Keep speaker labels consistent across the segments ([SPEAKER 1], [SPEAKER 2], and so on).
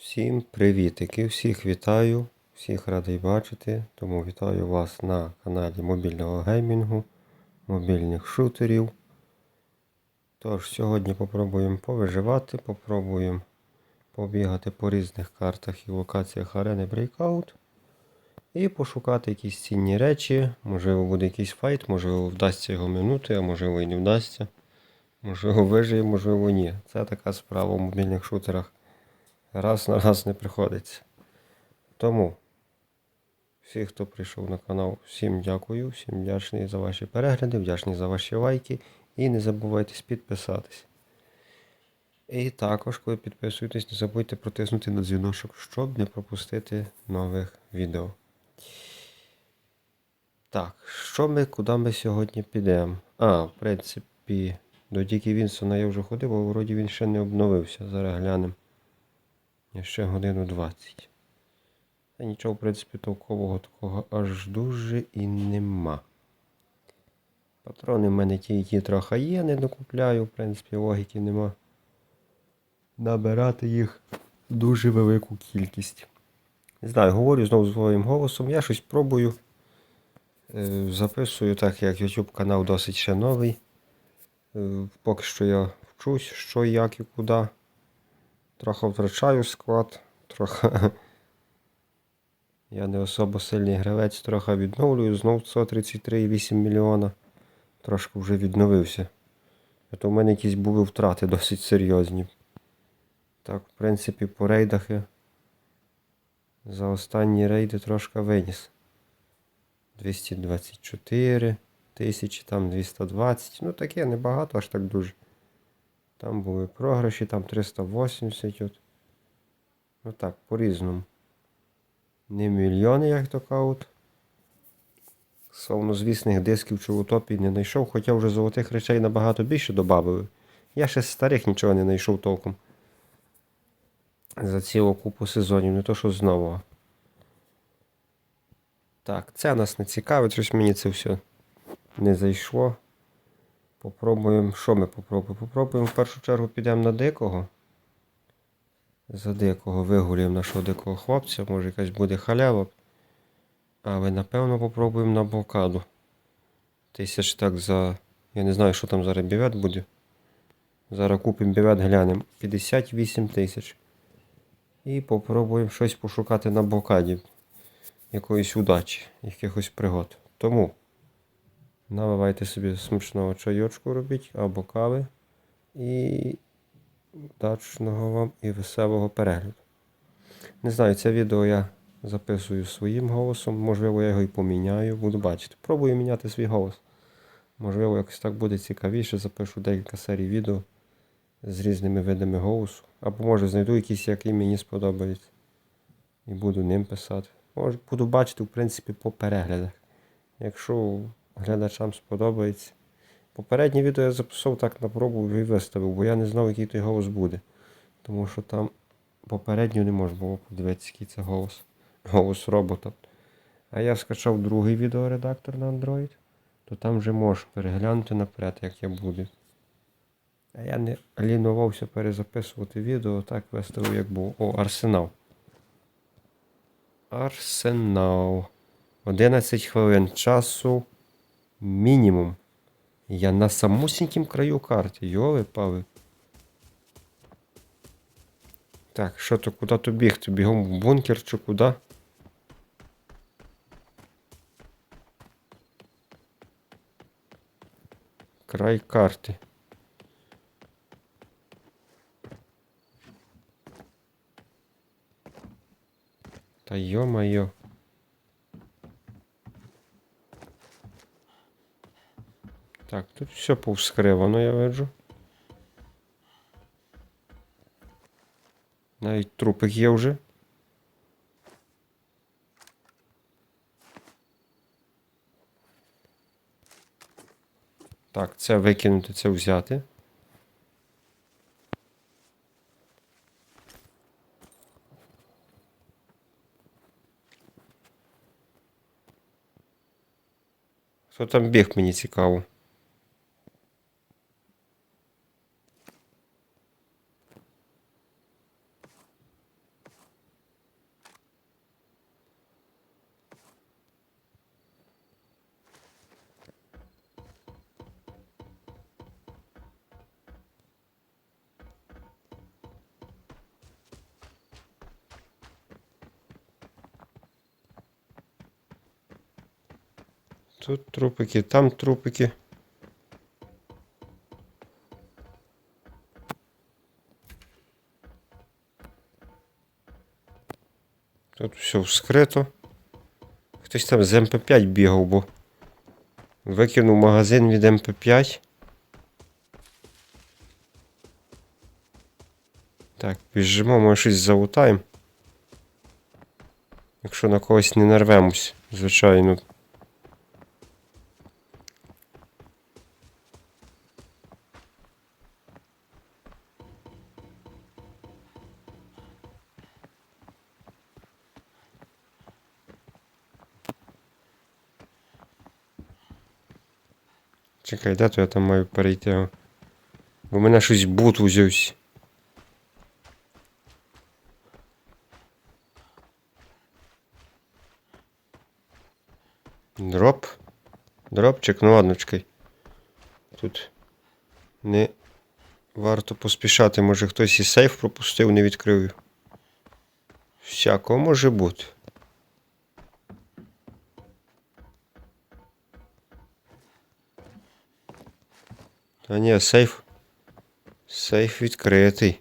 [SPEAKER 1] Всім привітики! Всіх вітаю, всіх радий бачити. Тому вітаю вас на каналі мобільного геймінгу, мобільних шутерів. Тож, сьогодні попробуємо повиживати, попробуємо побігати по різних картах і локаціях арени Breakout. І пошукати якісь цінні речі. Можливо, буде якийсь файт, можливо, вдасться його минути, а можливо і не вдасться. Можливо, вижиє, можливо, ні. Це така справа в мобільних шутерах раз на раз не приходиться. Тому всі, хто прийшов на канал, всім дякую, всім вдячний за ваші перегляди, вдячний за ваші лайки. І не забувайте підписатись. І також, коли підписуєтесь, не забудьте протиснути на дзвіночок, щоб не пропустити нових відео. Так, що ми, куди ми сьогодні підемо? А, в принципі, до Дікі Вінсона я вже ходив, а вроді він ще не обновився. Зараз глянемо. Я ще годину 20. Та нічого, в принципі, толкового такого аж дуже і нема. Патрони в мене ті і ті трохи є, не докупляю, в принципі, логіки нема. Набирати їх дуже велику кількість. Не знаю, говорю знову своїм голосом. Я щось пробую. Е, Записую, так як YouTube канал досить ще новий. Е, Поки що я вчусь, що, як і куди. Трохи втрачаю склад, трохи. Я не особо сильний гравець, трохи відновлюю, знов 133,8 мільйона. Трошки вже відновився. А то в мене якісь були втрати досить серйозні. Так, в принципі, по рейдах я за останні рейди трошки виніс. 224 тисячі, там 220. Ну таке небагато, аж так дуже. Там були програші, там 380. От. Ну так, по-різному. Не мільйони, як то кажуть. Словнозвісних дисків чи утопій не знайшов, хоча вже золотих речей набагато більше додавали. Я ще з старих нічого не знайшов толком. За цілу купу сезонів, не то що з нового. Так, це нас не цікавить, щось мені це все не зайшло. Попробуємо, що ми попробуємо? Попробуємо в першу чергу підемо на дикого. За дикого вигулюємо нашого дикого хлопця, може якась буде халява. Але напевно попробуємо на блокаду. Тисяч так за. Я не знаю, що там зараз бівет буде. Зараз купимо бівет, глянемо. 58 тисяч. І попробуємо щось пошукати на блокаді. Якоїсь удачі, якихось пригод. Тому. Наливайте собі смачного чайочку робіть або кави. І удачного вам і веселого перегляду. Не знаю, це відео я записую своїм голосом. Можливо, я його і поміняю, буду бачити. Пробую міняти свій голос. Можливо, якось так буде цікавіше. Запишу декілька серій відео з різними видами голосу. Або може знайду якийсь, який мені сподобається. І буду ним писати. Може, буду бачити, в принципі, по переглядах. Якщо глядачам сподобається. Попереднє відео я записав так на пробу і виставив, бо я не знав, який той голос буде. Тому що там попередньо не можна було подивитися, який це голос. Голос робота. А я скачав другий відеоредактор на Android, то там вже можеш переглянути наперед, як я буду. А я не лінувався перезаписувати відео, так виставив, як був. О, арсенал. Арсенал. 11 хвилин часу. Мінімум. Я на самусінькім краю карти. Йоли пали. Так, що то куди то бігти? Бігом в бункер чи куди? Край карти. Та йо-майо. Так, тут все повскривано, я виджу. Навіть трупик є вже. Так, це викинути, це взяти. Хто там біг, мені цікаво. Тут трупики, там трупики. Тут все вскрито. Хтось там з МП5 бігав, бо викинув магазин від МП5. Так, біжимо, може щось залутаємо. Якщо на когось не нарвемось, звичайно. Чекай, де я там маю перейти? Бо в мене щось бут узявся. Дроп. Дропчик, ну ладно, чекай. Тут не варто поспішати, може хтось і сейф пропустив, не відкрив. Всякого може бути. Та ні, сейф. Сейф відкритий.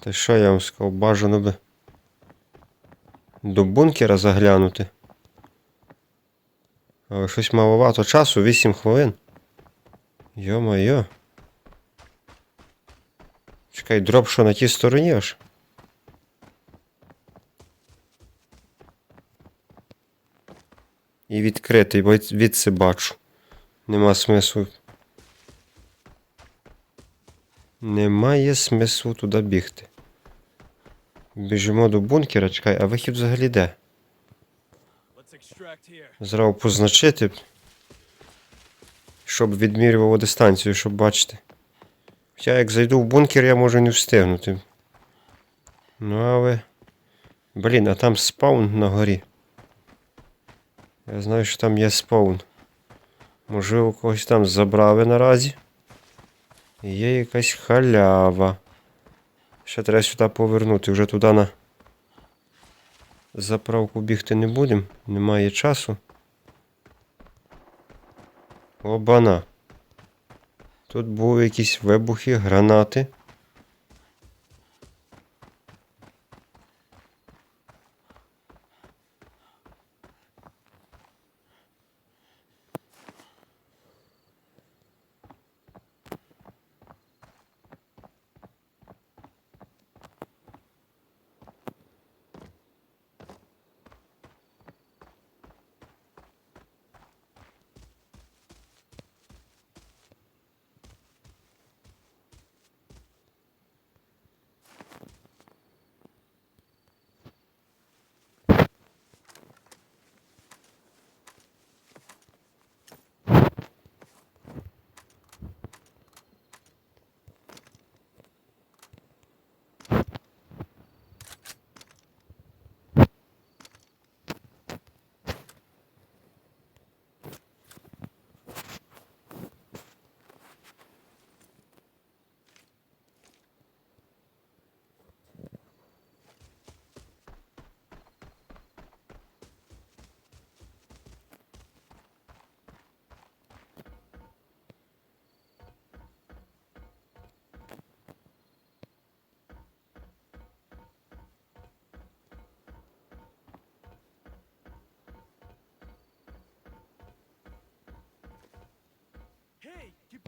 [SPEAKER 1] Та що я вам сказав, бажано би до бункера заглянути. Але щось маловато часу, 8 хвилин. Йо-моє. Чекай, дроп що на тій стороні аж? І відкритий, бо відси бачу. Нема смислу. Немає смислу туди бігти. Біжимо до бункера, чекай, а вихід взагалі де? Зразу позначити, щоб відмірювало дистанцію, щоб бачити. Хоча як зайду в бункер, я можу не встигнути. Ну, але. Блін, а там спаун на горі. Я знаю, що там є спаун. Можливо, когось там забрали наразі. Є якась халява. Ще треба сюди повернути. Вже туди на заправку бігти не будемо. Немає часу. Обана. Тут були якісь вибухи, гранати.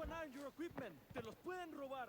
[SPEAKER 2] afanar your equipment. Te los pueden robar.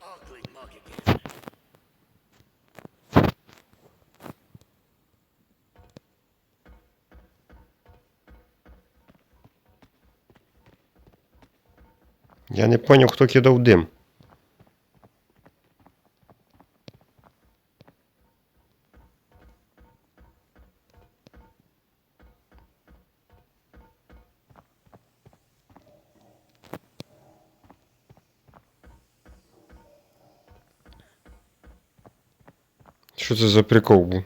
[SPEAKER 3] Ugly mug again.
[SPEAKER 1] Я не поняв, хто кидав дим. Що це за прикол був?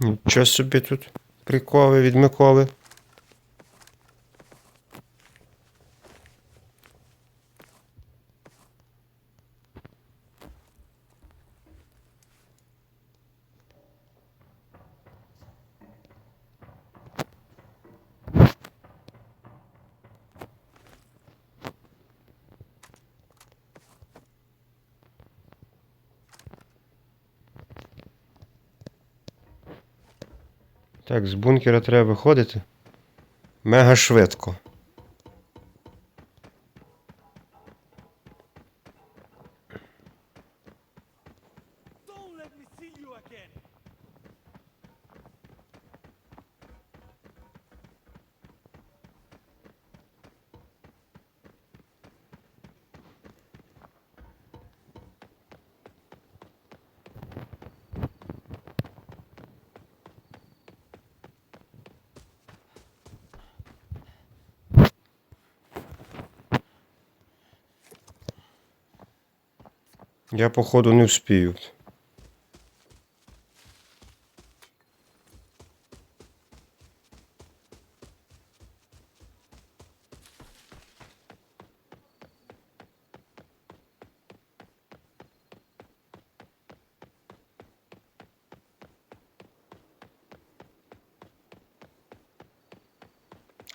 [SPEAKER 1] Нічого собі тут приколи від Миколи. Так, з бункера треба виходити. Мега швидко.
[SPEAKER 2] Don't let me see you again.
[SPEAKER 1] Я, походу, не вспію.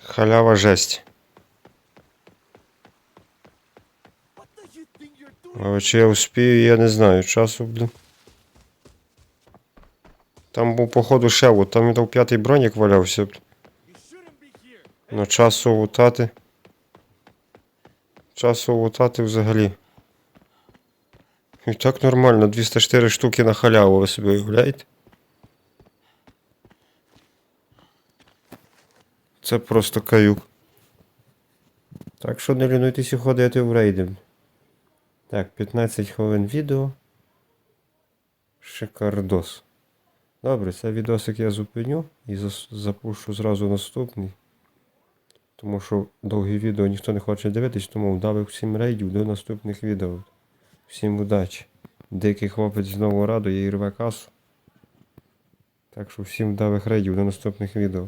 [SPEAKER 1] Халява жесть. Але чи я успію, я не знаю. Часу, блін. Там був, походу, ще от, там і там п'ятий бронік валявся. блін. Ну, часу лутати. Часу лутати взагалі. І так нормально, 204 штуки на халяву, ви собі уявляєте? Це просто каюк. Так що не лінуйтеся ходити в рейди. Так, 15 хвилин відео. Шикардос. Добре, цей відосик я зупиню і запушу зразу наступний. Тому що довгі відео ніхто не хоче дивитись, тому вдавив всім рейдів до наступних відео. Всім удачі. Дикий хлопець знову радує і рве касу. Так що всім вдавих рейдів до наступних відео.